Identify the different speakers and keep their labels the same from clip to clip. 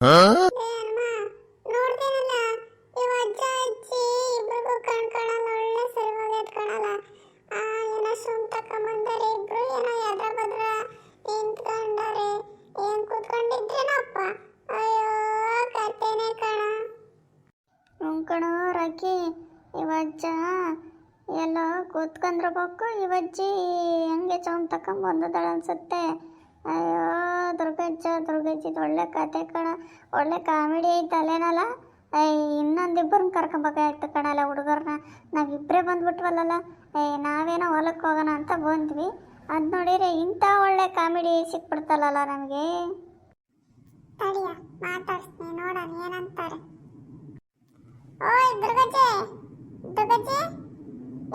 Speaker 1: ಕಣ್ ಕಾಣಲ್ಲ ಒಳ್ಳೆ ಸರಿಯಾಗೈತ್ ಕಾಣಲ್ಲ ಆ ಏನೋ ಸುಮ್ ತಕೊಂಬಂದಾರೆ ಇಬ್ರು ಏನೋ ಎದ್ರ ಬದ್ರ ನಿಂತ್ಕೊಂಡಾರೆ. ಏನ್ ಕೂತ್ಕೊಂಡಿದ್ರೇನಪ್ಪ? ಅಯ್ಯೋ ಕತ್ತೇನೆ ಕಣ. ಹ್ಞೂ ಕಣೋ ರಾಕಿ ಇವಜ್ಜ ಎಲ್ಲೋ ಕೂತ್ಕೊಂಡಿರ್ಬೇಕು ಇವಜ್ಜಿ ಹಂಗೆ ಚೌನ್ ತಕೊಂಬಂದದಳ ಅನ್ಸುತ್ತೆ ಅಯ್ಯೋ, ದುರ್ಗಜ್ಜ, ದುರ್ಗಜ್ಜಿ, ಒಳ್ಳೆ ಕತೆ ಕಣ. ಒಳ್ಳೆ ಕಾಮಿಡಿ ಐತೆ ಅಲ್ಲೇನಲ್ಲ? ಏಯ್, ಇನ್ನೊಂದಿಬ್ಬರನ್ನ ಕರ್ಕೊಬೇಕಾಯ್ತು ಕಣಲ್ಲ ಹುಡುಗರನ್ನ ನಾವಿಬ್ಬರೇ ಬಂದ್ಬಿಟ್ವಲ್ಲಲ್ಲ. ಏಯ್, ನಾವೇನೋ ಹೊಲಕ್ಕೆ ಹೋಗೋಣ ಅಂತ ಬಂದ್ವಿ. ಅದು ನೋಡಿದ್ರೆ ಇಂಥ ಒಳ್ಳೆ ಕಾಮಿಡಿ ಸಿಕ್ಬಿಡ್ತಲ್ಲ ನಮಗೆ. ತಡಿಯ, ಮಾತಾಡ್ಸ್ತೀನಿ, ನೋಡೋಣ ಏನಂತಾರೆ. ಓಯ್, ದುರ್ಗಜ್ಜೆ! ದುರ್ಗಜ್ಜೆ!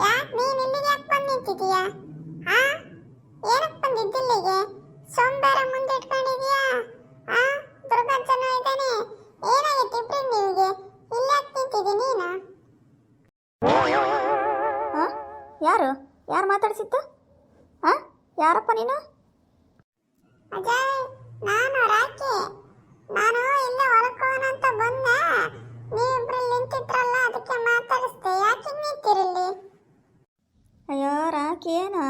Speaker 1: ಯಾಕೆ ನೀನು ಇಲ್ಲಿಗೆ ಯಾಕೆ ಬಂದು ನಿಂತಿದೀಯಾ ಆ ಏನಕ್ಕೆ ಬಂದಿದ್ದು ಇಲ್ಲಿಗೆ ಸೋಂಬೇರ ಮುಂದೆ ಇಟ್ಕೊಂಡಿದ್ಯಾ ಆ ದುರ್ಗಜ್ಜನೂ ಇದ್ದಾನೆ ಏನಾಗಿತ್ತು ಇಬ್ರು ನಿಮಗೆ ಇಲ್ಲಿ ಯಾಕೆ ನಿಂತಿದ್ದಿ ನೀನು
Speaker 2: ಹಾಂ ಯಾರು? ಯಾರು ಮಾತಾಡಿಸಿದ್ದು? ಹಾಂ ಯಾರಪ್ಪ ನೀನು?
Speaker 1: ಅಜಯ್ ನಾನು ರಾಕಿ. ನಾನು ಇಲ್ಲೇ ಅಂತ ಬಂದೆ. ನೀವಿಬ್ರು ನಿಂತಿದ್ರಲ್ಲ ಅದಕ್ಕೆ ಮಾತಾಡಿಸ್ದೆ. ಯಾಕೆ
Speaker 2: ಅಯ್ಯೋ ರಾಕಿ ಏನು?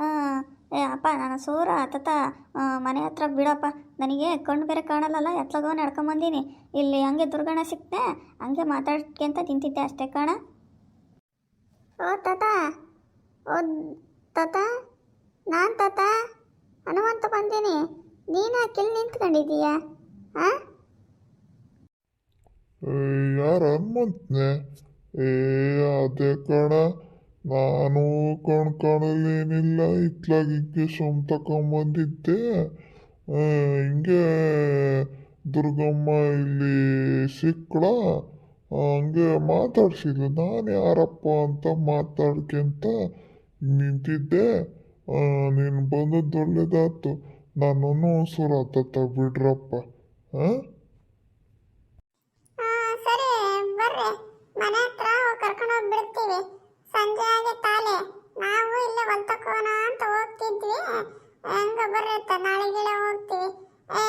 Speaker 2: ಹಾಂ ಏ ಅಪ್ಪ ನಾನು ಸೂರ ತತ ಮನೆ ಹತ್ರ ಬಿಡಪ್ಪ. ನನಗೆ ಕಣ್ಣು ಬೇರೆ ಕಾಣಲ್ಲಲ್ಲ ಎತ್ಲಗೋ ನಡ್ಕೊಂಬಂದೀನಿ ಇಲ್ಲಿ ಹಂಗೆ ದುರ್ಗಣ ಸಿಕ್ತೆ ಹಂಗೆ ಮಾತಾಡ್ಕೊಂತ ತಿಂತಿದ್ದೆ ಅಷ್ಟೇ ಕಾಣ.
Speaker 1: ಓ ತಾತ ಓ ತಾತ ನಾನು ತಾತ ಹನುಮಂತ ಬಂದೀನಿ. ನೀನು ಯಾಕಿಲ್ಲಿ ನಿಂತ್ಕೊಂಡಿದೀಯ? ಆ?
Speaker 3: ಯಾರು ಹನುಮಂತನೆ? ಏ, ಅದೇ ಕಣ. ನಾನು ಕಣ್ ಕಾಣಲೇನಿಲ್ಲ ಇತ್ಲಾಗ ಹಿಂಗೆ ಸೊಮ್ ತಗೊಂಬಂದಿದ್ದೆ ಹಿಂಗೆ ದುರ್ಗಮ್ಮ ಇಲ್ಲಿ ಸಿಕ್ಕಳ. ಹಂಗೆ ಮಾತಾಡ್ಸಿದ್ಲು ನಾನು ಯಾರಪ್ಪ ಅಂತ ಮಾತಾಡ್ಕೊಂತ ನಿಂತಿದ್ದೆ. ನೀನು ಬಂದದ್ದು ಒಳ್ಳೇದಾಯ್ತು. ನನ್ನನ್ನು ಒಂದ್ಸಲ ತತ್ತ ಬಿಡ್ರಪ್ಪ. ಹಾಂ
Speaker 1: ಸರಿ, ಬರ್ರಿ. ಮನೆ ಹತ್ರ ಕರ್ಕೊಂಡು ಹೋಗಿ ಬಿಡ್ತೀವಿ ಸಂಜೆ ಆಗಿ ತಾಲೆ. ನಾವು ಇಲ್ಲೇ ಹೊಲ್ತಕ್ಕೋಣ ಅಂತ ಹೋಗ್ತಿದ್ವಿ. ಹೆಂಗ ಬರ್ರಿ ನಾಳೆ ಗಿಳೆ ಹೋಗ್ತೀವಿ. ಏ